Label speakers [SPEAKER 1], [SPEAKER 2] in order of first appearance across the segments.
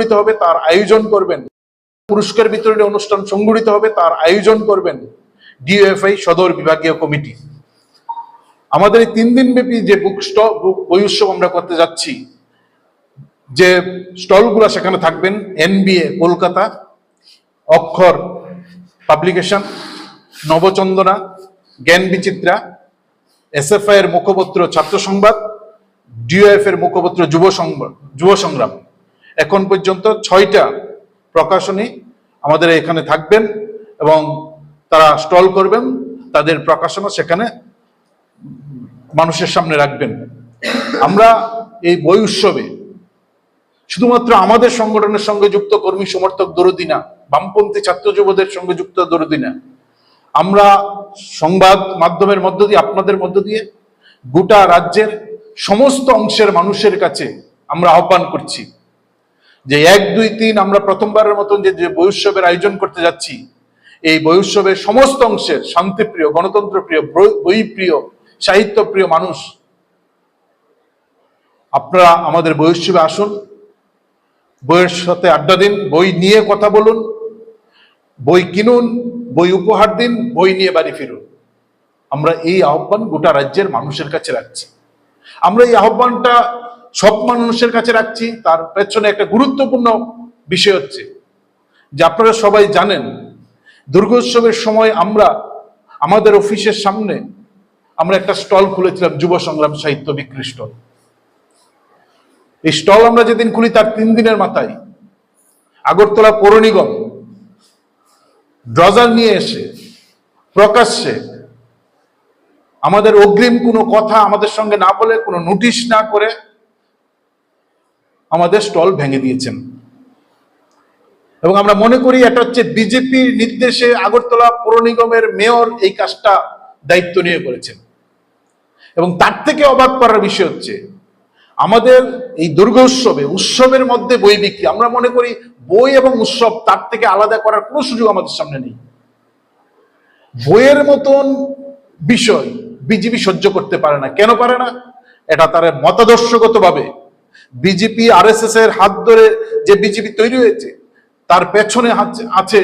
[SPEAKER 1] সংগঠিত হবে, তার আয়োজন করবেন। পুরস্কার বিতরণী অনুষ্ঠান সংগঠিত হবে, তার আয়োজন করবেন ডিএফআই সদর বিভাগীয় কমিটি। আমাদের এই তিন দিন ব্যাপী যে বুক স্টল বই উৎসব আমরা করতে যাচ্ছি, যে স্টলগুলো সেখানে থাকবেন, এনবিএ, কলকাতা, অক্ষর পাবলিকেশন, নবচন্দনা, জ্ঞান বিচিত্রা, এসএফআই এর মুখপত্র ছাত্র সংবাদ ডিওএফ এর মুখপত্র যুব সংবাদ, যুব সংগ্রাম। এখন পর্যন্ত ছয়টা প্রকাশনী আমাদের এখানে থাকবেন এবং তারা স্টল করবেন, তাদের প্রকাশনা সেখানে মানুষের সামনে রাখবেন। আমরা এই বই উৎসবে শুধুমাত্র আমাদের সংগঠনের সঙ্গে যুক্ত কর্মী সমর্থক দরদি না, বামপন্থী ছাত্র যুবদের সঙ্গে যুক্ত দরদি না, আমরা সংবাদ মাধ্যমের মধ্য দিয়ে, আপনাদের মধ্য দিয়ে গোটা রাজ্যের সমস্ত অংশের মানুষের কাছে আমরা আহ্বান করছি। যে এক, দুই, তিন আমরা প্রথমবারের মতন যে যে আয়োজন করতে যাচ্ছি, এই বই সমস্ত অংশের শান্তিপ্রিয়, গণতন্ত্রপ্রিয় বই- বইপ্রিয় সাহিত্যপ্রিয় মানুষ, আপনারা আমাদের বই আসুন, বইয়ের সাথে আড্ডা দিন, বই নিয়ে কথা বলুন, বই কিনুন, বই উপহার দিন, বই নিয়ে বাড়ি ফিরুন। আমরা এই আহ্বান গোটা রাজ্যের মানুষের কাছে রাখছি। আমরা এই আহ্বানটা সব মানুষের কাছে রাখছি, তার পেছনে একটা গুরুত্বপূর্ণ বিষয় হচ্ছে যে আপনারা সবাই জানেন, দুর্গোৎসবের সময় আমরা, আমাদের অফিসের সামনে আমরা একটা স্টল খুলেছিলাম, যুব সংগ্রাম সাহিত্য বিক্রি স্টল এই স্টল আমরা যেদিন খুলি তার তিন দিনের মাথায়। আগরতলা পৌর নিগম ড্রজার নিয়ে এসে, প্রকাশ্যে আমাদের অগ্রিম কোনো কথা আমাদের সঙ্গে না বলে, কোনো নোটিশ না করে আমাদের স্টল ভেঙে দিয়েছেন। এবং আমরা মনে করি এটা হচ্ছে বিজেপির নির্দেশে আগরতলা পৌর নিগমের মেয়র এই কাজটা দায়িত্ব নিয়ে করেছেন। এবং তার থেকে অবাক করার বিষয় হচ্ছে, আমাদের এই দুর্গা উৎসবে, উৎসবের মধ্যে বই বিক্রি, আমরা মনে করি বই এবং উৎসব তার থেকে আলাদা করার কোনো সুযোগ আমাদের সামনে নেই। বইয়ের মতন বিষয় বিজেপি সহ্য করতে পারে না। কেন পারে না? এটা তারা মতাদর্শগত ভাবে বিজেপি আর এর হাত ধরে যে বিজেপি তৈরি হয়েছে, তার পেছনে আছে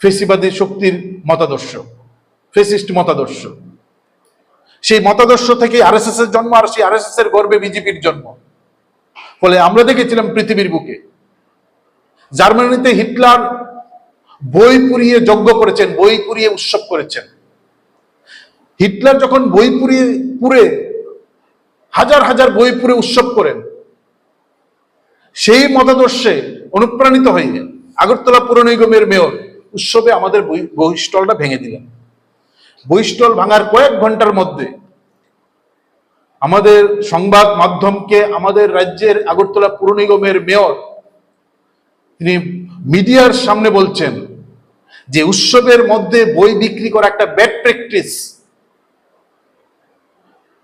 [SPEAKER 1] ফেসিবাদী শক্তির মতাদর্শ, ফেসিস্ট মতাদর্শ। সেই মতাদর্শ থেকে আরএসএস এর জন্ম আর সেই আরএসএস এর গর্বে বিজেপির জন্ম। ফলে আমরা দেখেছিলাম পৃথিবীর বুকে, জার্মানিতে হিটলার বই পুড়িয়ে যজ্ঞ করেছেন, বই পুড়িয়ে উৎসব করেছেন। হিটলার যখন বই পুড়িয়ে, পুড়ে হাজার হাজার বই পুড়ে উৎসব করেন। সেই মতাদর্শে অনুপ্রাণিত হয়ে আগরতলা পুর নিগমের মেয়র উৎসবে আমাদের বই স্টলটা ভেঙে দিলেন। বই স্টল ভাঙার কয়েক ঘণ্টার মধ্যে আমাদের সংবাদ মাধ্যমকে আমাদের রাজ্যের আগরতলা পুর নিগমের মেয়র তিনি মিডিয়ার সামনে বলছেন যে উৎসবের মধ্যে বই বিক্রি করা একটা ব্যাড প্র্যাকটিস।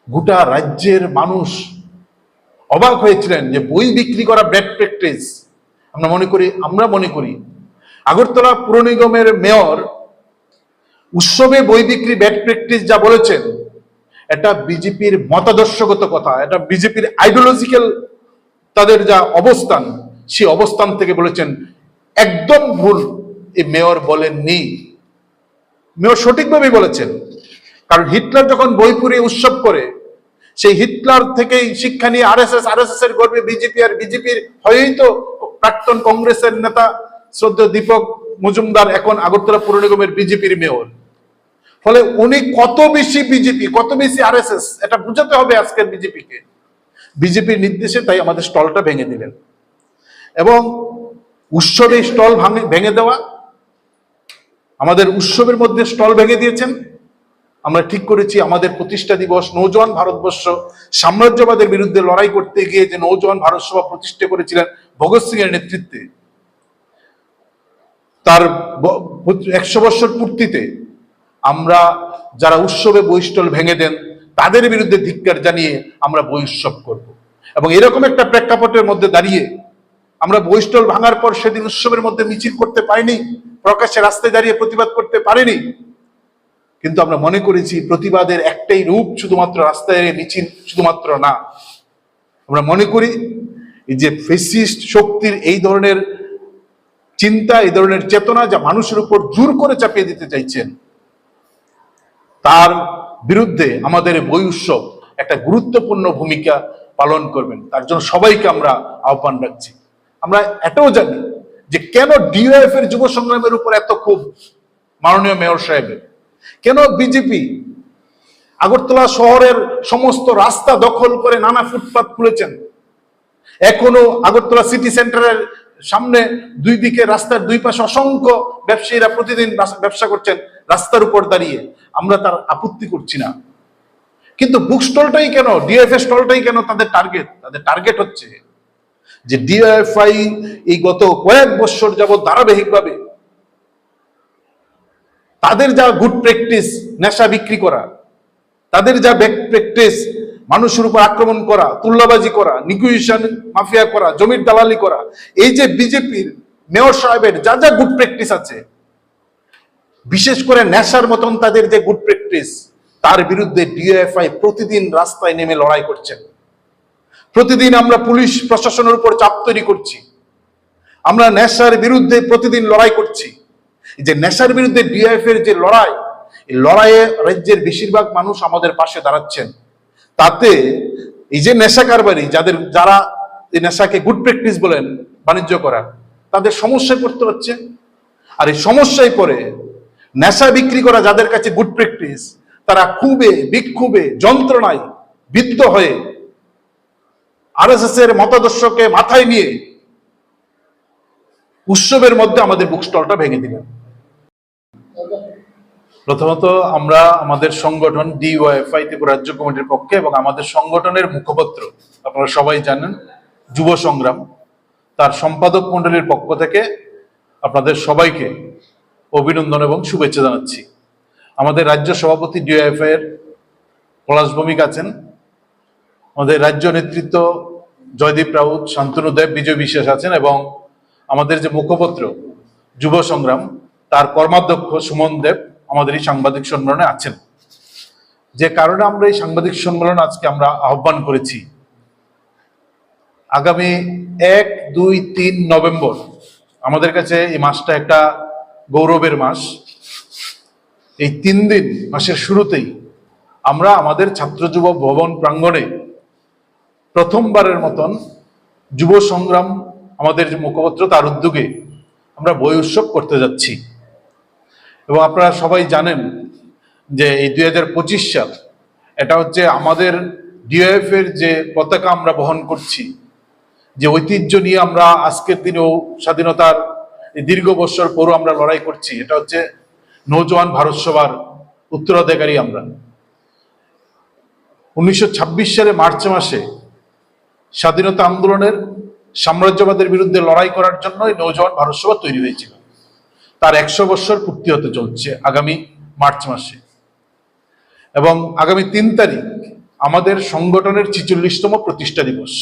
[SPEAKER 1] গোটা রাজ্যের মানুষ অবাক হয়েছিলেন যে বই বিক্রি করা ব্যাড প্র্যাকটিস। আমরা মনে করি, আমরা মনে করি, আগরতলা পুর নিগমের মেয়র উৎসবে বই বিক্রি ব্যাড প্র্যাকটিস যা বলেছেন, এটা বিজেপির মতাদর্শগত কথা, এটা বিজেপির আইডিওলজিক্যাল তাদের যা অবস্থান, সেই অবস্থান থেকে বলেছেন, একদম ভুল, এই মেয়র বলেননি। মেয়র সঠিকভাবেই বলেছেন কারণ হিটলার যখন বই পুড়িয়ে উৎসব করে, সেই হিটলার থেকেই শিক্ষা নিয়ে আরএসএস আরএসএস এর গর্বে বিজেপি আর বিজেপির হয়েই তো প্রাক্তন কংগ্রেসের নেতা শ্রদ্ধেয় দীপক মজুমদার এখন আগরতলা পুর নিগমের বিজেপির মেয়র। ফলে উনি কত বেশি বিজেপি, কত বেশি আরএসএস, এটা বুঝাতে হবে আজকের বিজেপিকে। বিজেপির নির্দেশে তাই আমাদের স্টলটা ভেঙে দিলেন। এবং উৎসবে স্টল ভেঙে দেওয়া, আমাদের উৎসবের মধ্যে স্টল ভেঙে দিয়েছেন। আমরা ঠিক করেছি, আমাদের প্রতিষ্ঠা দিবস, নৌজওয়ান ভারতবর্ষ সাম্রাজ্যবাদের বিরুদ্ধে লড়াই করতে গিয়ে যে নৌজওয়ান ভারত সভা প্রতিষ্ঠা করেছিলেন ভগৎ সিং এর নেতৃত্বে, তার একশো বছর পূর্তিতে আমরা যারা উৎসবে স্টল ভেঙে দেন, তাদের বিরুদ্ধে ধিক্কার জানিয়ে আমরা বই উৎসব করব। এবং এরকম একটা প্রেক্ষাপটের মধ্যে দাঁড়িয়ে আমরা স্টল ভাঙার পর সেদিন উৎসবের মধ্যে মিছিল করতে পারিনি, প্রকাশ্যে রাস্তায় দাঁড়িয়ে প্রতিবাদ করতে পারিনি। কিন্তু আমরা মনে করেছি প্রতিবাদের একটাই রূপ শুধুমাত্র রাস্তায় মিছিল শুধুমাত্র না। আমরা মনে করি যে ফেসিস্ট শক্তির এই ধরনের চিন্তা, এই ধরনের চেতনা যা মানুষের উপর জোর করে চাপিয়ে দিতে চাইছেন, তার বিরুদ্ধে আমাদের বই উৎসব একটা গুরুত্বপূর্ণ ভূমিকা পালন করবেন। তার জন্য সবাইকে আমরা আহ্বান রাখছি। আমরা এটাও জানি যে কেন ডিওএফ এর যুব সংগ্রামের উপর এত খুব মাননীয় মেয়র সাহেবের কেন বিজেপি আগরতলা শহরের সমস্ত রাস্তা দখল করে নানা ফুটপাত খুলেছেন। এখনও আগরতলা সিটি সেন্টারের সামনে দুই দিকে রাস্তার দুই পাশে অসংখ্য ব্যবসায়ীরা প্রতিদিন বাস- ব্যবসা করছেন রাস্তার উপর দাঁড়িয়ে। আমরা তার আপত্তি করছি না। কিন্তু বুক স্টলটাই কেন ডিএফএ স্টলটাই কেন তাদের টার্গেট তাদের টার্গেট হচ্ছে যে ডিএফআই এই গত কয়েক বছর যাবৎ ধারাবাহিকভাবে তাদের যা গুড প্র্যাকটিস নেশা বিক্রি করা, তাদের যা ব্যাক প্র্যাকটিস মানুষের উপর আক্রমণ করা তুল্লাবাজি করা নিগুয়েশন মাফিয়া করা, জমির দালালি করা, এই যে বিজেপির মেয়র সাহেবের যা যা গুড প্র্যাকটিস আছে, বিশেষ করে নেশার মতন তাদের যে গুড প্র্যাকটিস তার বিরুদ্ধে ডিএফআই প্রতিদিন রাস্তায় নেমে লড়াই করছেন। প্রতিদিন আমরা পুলিশ প্রশাসনের উপর চাপ তৈরি করছি। আমরা নেশার বিরুদ্ধে প্রতিদিন লড়াই করছি। যে নেশার বিরুদ্ধে ডিএফ এর যে লড়াই, এই লড়াইয়ে রাজ্যের বেশিরভাগ মানুষ আমাদের পাশে দাঁড়াচ্ছেন। তাতে এই যে নেশা কারবারি, যাদের, যারা এই নেশাকে গুড প্র্যাকটিস বলেন, বাণিজ্য করা তাদের সমস্যায় পড়তে হচ্ছে। আর এই সমস্যায় পড়ে নেশা বিক্রি করা যাদের কাছে গুড প্র্যাকটিস তারা খুবে বিক্ষোভে, যন্ত্রণায় বিদ্ধ হয়ে আরএসএস এর মতাদর্শকে মাথায় নিয়ে উৎসবের মধ্যে আমাদের বুক স্টলটা ভেঙে দিলেন। প্রথমত আমরা আমাদের সংগঠন ডিওয়াইফআই ত্রিপুরা রাজ্য কমিটির পক্ষে এবং আমাদের সংগঠনের মুখপত্র, আপনারা সবাই জানেন, যুব সংগ্রাম। তার সম্পাদক মন্ডলীর পক্ষ থেকে আপনাদের সবাইকে অভিনন্দন এবং শুভেচ্ছা জানাচ্ছি। আমাদের রাজ্য সভাপতি ডিওএফআই এর পলাশ ভৌমিক আছেন। আমাদের রাজ্য নেতৃত্ব জয়দীপ রাউত, শান্তনু দেব, বিজয় বিশ্বাস আছেন এবং আমাদের যে মুখপত্র, যুব সংগ্রাম, তার কর্মাধ্যক্ষ সুমন দেব আমাদের এই সাংবাদিক সম্মেলনে আছেন। যে কারণে আমরা এই সাংবাদিক সম্মেলন আজকে আমরা আহ্বান করেছি। আগামী এক, দুই, তিন নভেম্বর, আমাদের কাছে এই মাসটা একটা গৌরবের মাস। এই তিন দিন মাসের শুরুতেই আমরা আমাদের ছাত্র যুব ভবন প্রাঙ্গণে প্রথমবারের মতন যুব সংগ্রাম, আমাদের মুখপত্র, তার উদ্যোগে আমরা বই উৎসব করতে যাচ্ছি। এবং আপনারা সবাই জানেন যে এই দুই হাজার পঁচিশ সাল এটা হচ্ছে আমাদের ডিওএফ এর যে পতাকা আমরা বহন করছি, যে ঐতিহ্য নিয়ে আমরা আজকের দিনেও স্বাধীনতার দীর্ঘ বছর পরও আমরা লড়াই করছি, এটা হচ্ছে নৌজওয়ান ভারত সভার উত্তরাধিকারী আমরা। উনিশশো সালে মার্চ মাসে স্বাধীনতা আন্দোলনের সাম্রাজ্যবাদের বিরুদ্ধে লড়াই করার জন্য এই নৌজওয়ান ভারত সভা তৈরি হয়েছিল। তার একশো বছর পূর্তি হতে চলছে আগামী মার্চ মাসে। এবং আগামী তিন তারিখ আমাদের সংগঠনের ছিচল্লিশতম প্রতিষ্ঠা দিবস।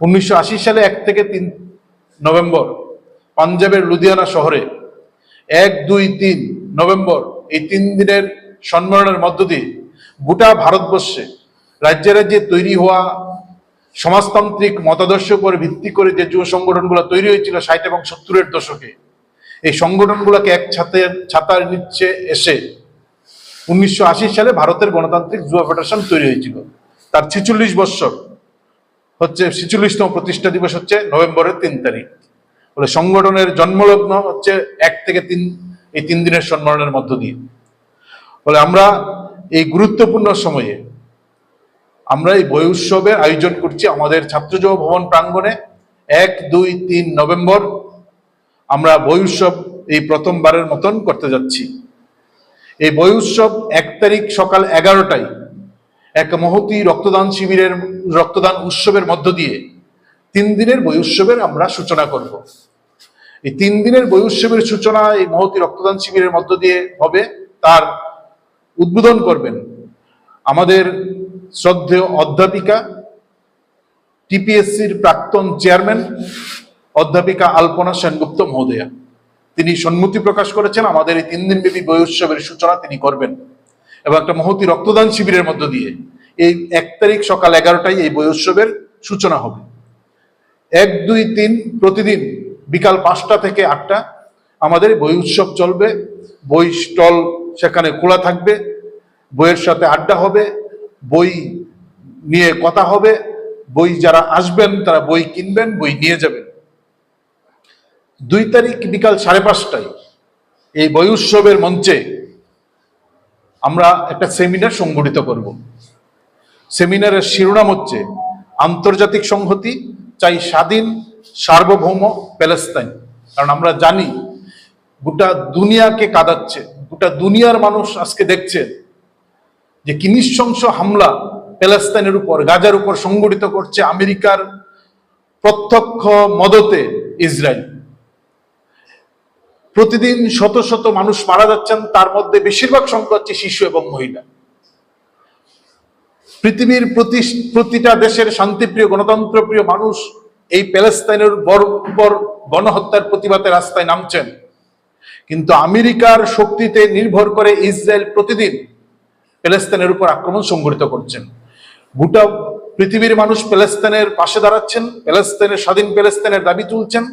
[SPEAKER 1] উনিশশো আশি সালে এক থেকে তিন নভেম্বর পাঞ্জাবের লুধিয়ানা শহরে এক, দুই, তিন নভেম্বর এই তিন দিনের সম্মেলনের মধ্য দিয়ে গোটা ভারতবর্ষে রাজ্যে রাজ্যে তৈরি হওয়া সমাজতান্ত্রিক মতাদর্শ উপর ভিত্তি করে যে যুব সংগঠনগুলো তৈরি হয়েছিল ষাট এবং সত্তরের দশকে এই সংগঠনগুলোকে এক ছাতের ছাতার নিচে এসে উনিশশো আশি সালে ভারতের গণতান্ত্রিক যুব ফেডারেশন তৈরি হয়েছিল। তার ছিচল্লিশ বৎসর হচ্ছে, ছিচল্লিশতম প্রতিষ্ঠা দিবস হচ্ছে নভেম্বরের তিন তারিখ। বলে সংগঠনের জন্মলগ্ন হচ্ছে এক থেকে তিন, এই তিন দিনের সম্মেলনের মধ্য দিয়ে। বলে আমরা এই গুরুত্বপূর্ণ সময়ে আমরা এই বই উৎসবের আয়োজন করছি আমাদের ছাত্র যুব ভবন প্রাঙ্গণে। এক, দুই, তিন নভেম্বর আমরা বই উৎসব এই প্রথমবারের মতন করতে যাচ্ছি। এই বই উৎসব এক তারিখ সকাল এগারোটায় এক মহতি রক্তদান শিবিরের, রক্তদান উৎসবের মধ্য দিয়ে তিন দিনের বই উৎসবের আমরা সূচনা করব। এই তিন দিনের বই উৎসবের সূচনা এই মহতি রক্তদান শিবিরের মধ্য দিয়ে হবে, তার উদ্বোধন করবেন আমাদের শ্রদ্ধেয় অধ্যাপিকা, টিপিএসসির প্রাক্তন চেয়ারম্যান অধ্যাপিকা আলপনা সেনগুপ্ত মহোদয়া। তিনি সম্মতি প্রকাশ করেছেন, আমাদের এই তিন দিনব্যাপী বই উৎসবের সূচনা তিনি করবেন। এবং একটা মহতি রক্তদান শিবিরের মধ্য দিয়ে এই এক তারিখ সকাল এগারোটায় এই বই উৎসবের সূচনা হবে। এক, দুই, তিন প্রতিদিন বিকাল পাঁচটা থেকে আটটা আমাদের বই উৎসব চলবে। বই স্টল সেখানে খোলা থাকবে। বইয়ের সাথে আড্ডা হবে। বই নিয়ে কথা হবে। বই যারা আসবেন তারা বই কিনবেন, বই নিয়ে যাবেন। দুই তারিখ বিকাল সাড়ে পাঁচটায় এই বই উৎসবের মঞ্চে আমরা একটা সেমিনার সংগঠিত করব। সেমিনারের শিরোনাম হচ্ছে, আন্তর্জাতিক সংহতি চাই স্বাধীন, সার্বভৌম প্যালেস্তাইন। কারণ আমরা জানি, গোটা দুনিয়াকে কাঁদাচ্ছে, গোটা দুনিয়ার মানুষ আজকে দেখছে যে কি নিঃশংস হামলা প্যালেস্তাইনের উপর, গাজার উপর সংগঠিত করছে আমেরিকার প্রত্যক্ষ মদতে ইসরায়েল। প্রতিদিন শত শত মানুষ মারা যাচ্ছেন, তার মধ্যে বেশিরভাগ সংখ্যা হচ্ছে শিশু এবং মহিলা। পৃথিবীর প্রতি প্রতিটা দেশের শান্তিপ্রিয়, গণতন্ত্রপ্রিয় মানুষ এই প্যালেস্তাইনের উপর গণহত্যার প্রতিবাদে রাস্তায় নামছেন। কিন্তু আমেরিকার শক্তিতে নির্ভর করে ইসরায়েল প্রতিদিন প্যালেস্তাইনের উপর আক্রমণ সংঘটিত করছেন। গোটা পৃথিবীর মানুষ প্যালেস্তাইনের পাশে দাঁড়াচ্ছেন, প্যালেস্তাইনের স্বাধীন প্যালেস্তাইনের দাবি তুলছেন।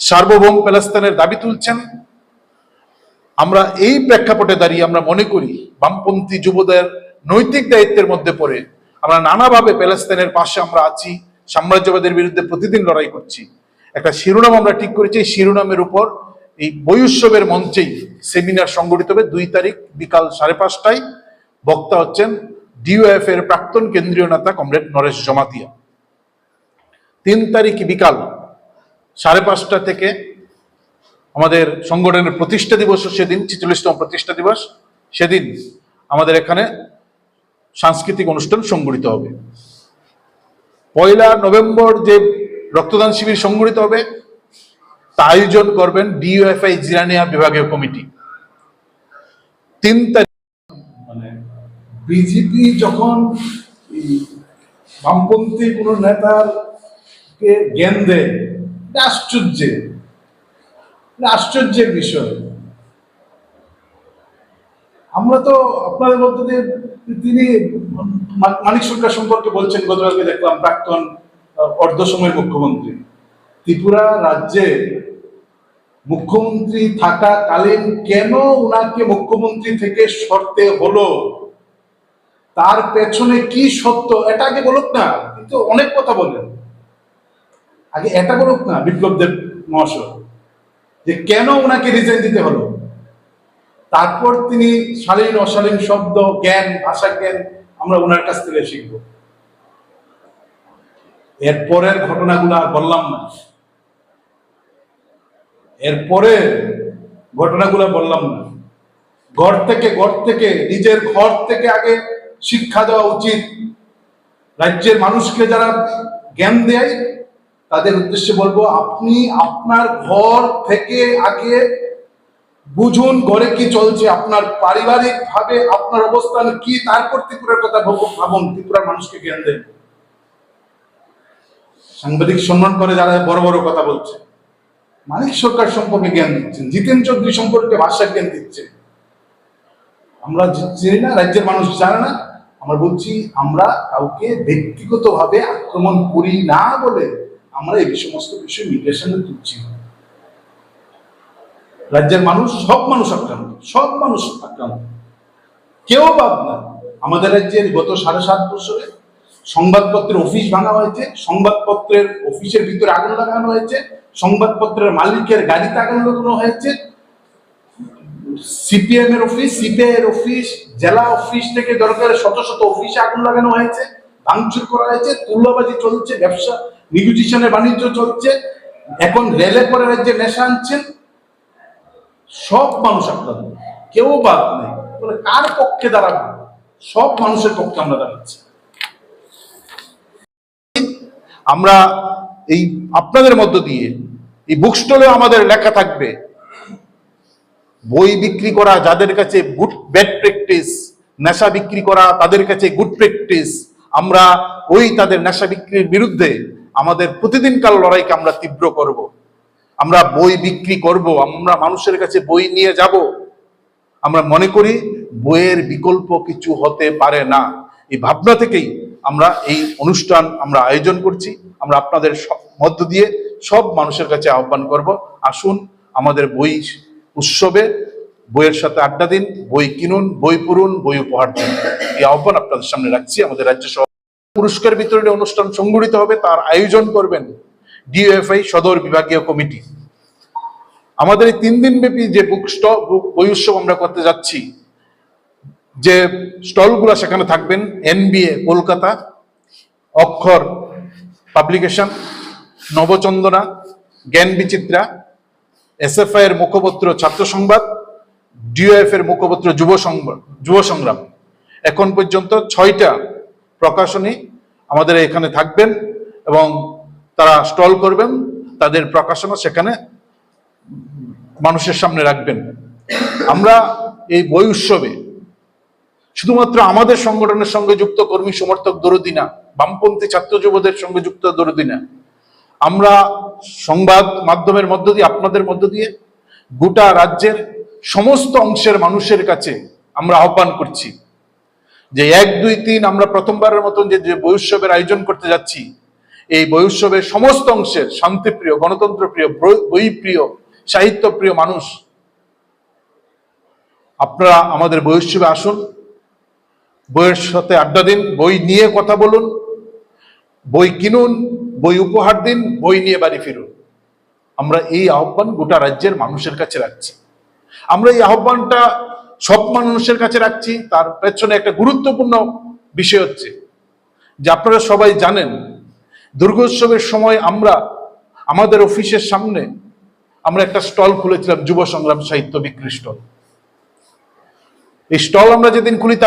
[SPEAKER 1] সার্বভৌম প্যালেস্তাইনের দাবি তুলছেন। আমরা এই প্রেক্ষাপটে দাঁড়িয়ে আমরা মনে করি, বামপন্থী যুবদের নৈতিক দায়িত্বের মধ্যে পড়ে আমরা নানাভাবে প্যালেস্তাইনের পাশে আমরা আছি, সাম্রাজ্যবাদের বিরুদ্ধে প্রতিদিন লড়াই করছি। একটা শিরোনাম আমরা ঠিক করেছি, এই শিরোনামের উপর এই বই উৎসবের মঞ্চেই সেমিনার সংগঠিত হবে দুই তারিখ বিকাল সাড়ে পাঁচটায়। বক্তা হচ্ছেন ডিওএফ এর প্রাক্তন কেন্দ্রীয় নেতা কমরেড নরেশ জমাতিয়া। তিন তারিখ বিকাল সাড়ে পাঁচটা থেকে আমাদের সংগঠনের প্রতিষ্ঠা দিবস সেদিন, ছিচল্লিশতম প্রতিষ্ঠা দিবস, সেদিন আমাদের এখানে সাংস্কৃতিক অনুষ্ঠান সংগঠিত হবে। পয়লা নভেম্বর যে রক্তদান শিবির সংগঠিত হবে, তা আয়োজন করবেন ডিওএফআই জিরানিয়া বিভাগীয় কমিটি। তিন তারিখ
[SPEAKER 2] মানে বিজেপি যখন বামপন্থী কোন নেতার জ্ঞান দেয় আশ্চর্যের আশ্চর্যের বিষয়। আমরা তো আপনাদের দিয়ে তিনি মানিক সরকার সম্পর্কে বলছেন, গতকালকে দেখলাম প্রাক্তন অর্ধ সময় মুখ্যমন্ত্রী। ত্রিপুরা রাজ্যে মুখ্যমন্ত্রী থাকাকালীন কেন উনাকে মুখ্যমন্ত্রী থেকে সরতে হলো? তার পেছনে কি সত্য? এটা আগে বলুক না, কিন্তু অনেক কথা বলেন আগে এটা করুক না। বিপ্লব দেব মহাশয়, যে কেন ওনাকে রিজাইন দিতে হলো? তারপর তিনি শালীন, অশালীন শব্দ, জ্ঞান, ভাষা জ্ঞান আমরা ওনার কাছ থেকে শিখব। এরপরের ঘটনাগুলো আর বললাম না। এরপরে ঘটনাগুলো বললাম না। ঘর থেকে ঘর থেকে, নিজের ঘর থেকে আগে শিক্ষা দেওয়া উচিত। রাজ্যের মানুষকে যারা জ্ঞান দেয় তাদের উদ্দেশ্যে বলব, আপনি আপনার ঘর থেকে আগে বুঝুন ঘরে কি চলছে, আপনার পারিবারিক ভাবে আপনার অবস্থান কি, তারপর ত্রিপুরার কথা ভাবুন, ত্রিপুরার মানুষকে জ্ঞান দেন। সাংবাদিক সম্মান করে যারা বড় বড় কথা বলছে। মানিক সরকার সম্পর্কে জ্ঞান দিচ্ছেন, জিতেন চৌধুরী সম্পর্কে ভাষা জ্ঞান দিচ্ছেন। আমরা চিনি না, রাজ্যের মানুষ জানে না, আমরা বলছি, আমরা কাউকে ব্যক্তিগতভাবে আক্রমণ করি না বলে আমরা এই সমস্ত বিষয় মিডিয়ার সামনে তুলছি রাজ্যের মানুষ, সব মানুষ আক্রান্ত, সব মানুষ আক্রান্ত। কেউ বাদ না আমাদের রাজ্যের গত সাড়ে সাত বছরে সংবাদপত্রের অফিস ভাঙা হয়েছে, সংবাদপত্রের অফিসের ভিতরে আগুন লাগানো হয়েছে, সংবাদপত্রের মালিকের গাড়িতে আগুন লাগানো হয়েছে। সিপিএম এর অফিস সিপিআই এর অফিস জেলা অফিস থেকে দরকার শত শত অফিসে আগুন লাগানো হয়েছে, ভাঙচুর করা হয়েছে, তুল্যবাজি চলছে, ব্যবসা নিগোজিশনের বাণিজ্য চলছে। এখন রেলে পরে রাজ্যে নেশা আনছেন। সব মানুষ আক্রান্ত কেউ বাদ নেই। তাহলে কার পক্ষে দাঁড়াবো? সব মানুষের পক্ষে আমরা দাঁড়াচ্ছি।
[SPEAKER 1] আমরা এই আপনাদের মধ্য দিয়ে, এই বুক স্টলেও আমাদের লেখা থাকবে, বই বিক্রি করা যাদের কাছে গুড ব্যাড প্র্যাকটিস নেশা বিক্রি করা তাদের কাছে গুড প্র্যাকটিস আমরা ওই তাদের নেশা বিক্রির বিরুদ্ধে আমাদের প্রতিদিনকার লড়াইকে আমরা তীব্র করব। আমরা বই বিক্রি করব, আমরা মানুষের কাছে বই নিয়ে যাব। আমরা মনে করি বইয়ের বিকল্প কিছু হতে পারে না। এই ভাবনা থেকেই আমরা এই অনুষ্ঠান আমরা আয়োজন করছি। আমরা আপনাদের মধ্য দিয়ে সব মানুষের কাছে আহ্বান করব, আসুন আমাদের বই উৎসবে বইয়ের সাথে আড্ডা দিন, বই কিনুন, বই পড়ুন, বই উপহার দিন। এই আহ্বান আপনাদের সামনে রাখছি। আমাদের রাজ্য পুরস্কার বিতরণী অনুষ্ঠান সংগঠিত হবে, তার আয়োজন করবেন ডিএফআই সদর বিভাগীয় কমিটি। আমাদের এই তিন দিন ব্যাপী যে বুক স্টল বই উৎসব আমরা করতে যাচ্ছি, যে স্টলগুলো সেখানে থাকবেন, এনবিএ, কলকাতা, অক্ষর পাবলিকেশন, নবচন্দনা, জ্ঞান বিচিত্রা, এসএফআই এর মুখপত্র ছাত্র সংবাদ ডিওএফ এর মুখপত্র যুব সংবাদ, যুব সংগ্রাম। এখন পর্যন্ত ছয়টা প্রকাশনী আমাদের এখানে থাকবেন এবং তারা স্টল করবেন, তাদের প্রকাশনা সেখানে মানুষের সামনে রাখবেন। আমরা এই বই উৎসবে শুধুমাত্র আমাদের সংগঠনের সঙ্গে যুক্ত কর্মী সমর্থক দরদি না, বামপন্থী ছাত্র যুবদের সঙ্গে যুক্ত দরদি না, আমরা সংবাদ মাধ্যমের মধ্য দিয়ে, আপনাদের মধ্য দিয়ে গোটা রাজ্যের সমস্ত অংশের মানুষের কাছে আমরা আহ্বান করছি। যে এক, দুই, তিন আমরা প্রথমবারের মতন যে যে আয়োজন করতে যাচ্ছি, এই উৎসবের সমস্ত অংশের শান্তিপ্রিয়, গণতন্ত্রপ্রিয় বই- বইপ্রিয় সাহিত্যপ্রিয় মানুষ, আপনারা আমাদের উৎসবে আসুন, বইয়ের সাথে আড্ডা দিন, বই নিয়ে কথা বলুন, বই কিনুন, বই উপহার দিন, বই নিয়ে বাড়ি ফিরুন। আমরা এই আহ্বান গোটা রাজ্যের মানুষের কাছে রাখছি। আমরা এই আহ্বানটা সব মানুষের কাছে রাখছি, তার পেছনে একটা গুরুত্বপূর্ণ বিষয় হচ্ছে যে আপনারা সবাই জানেন, দুর্গোৎসবের সময় আমরা, আমাদের অফিসের সামনে আমরা একটা স্টল খুলেছিলাম যুব সংগ্রাম সাহিত্য বিক্রি স্টল। এই স্টল আমরা যেদিন খুলি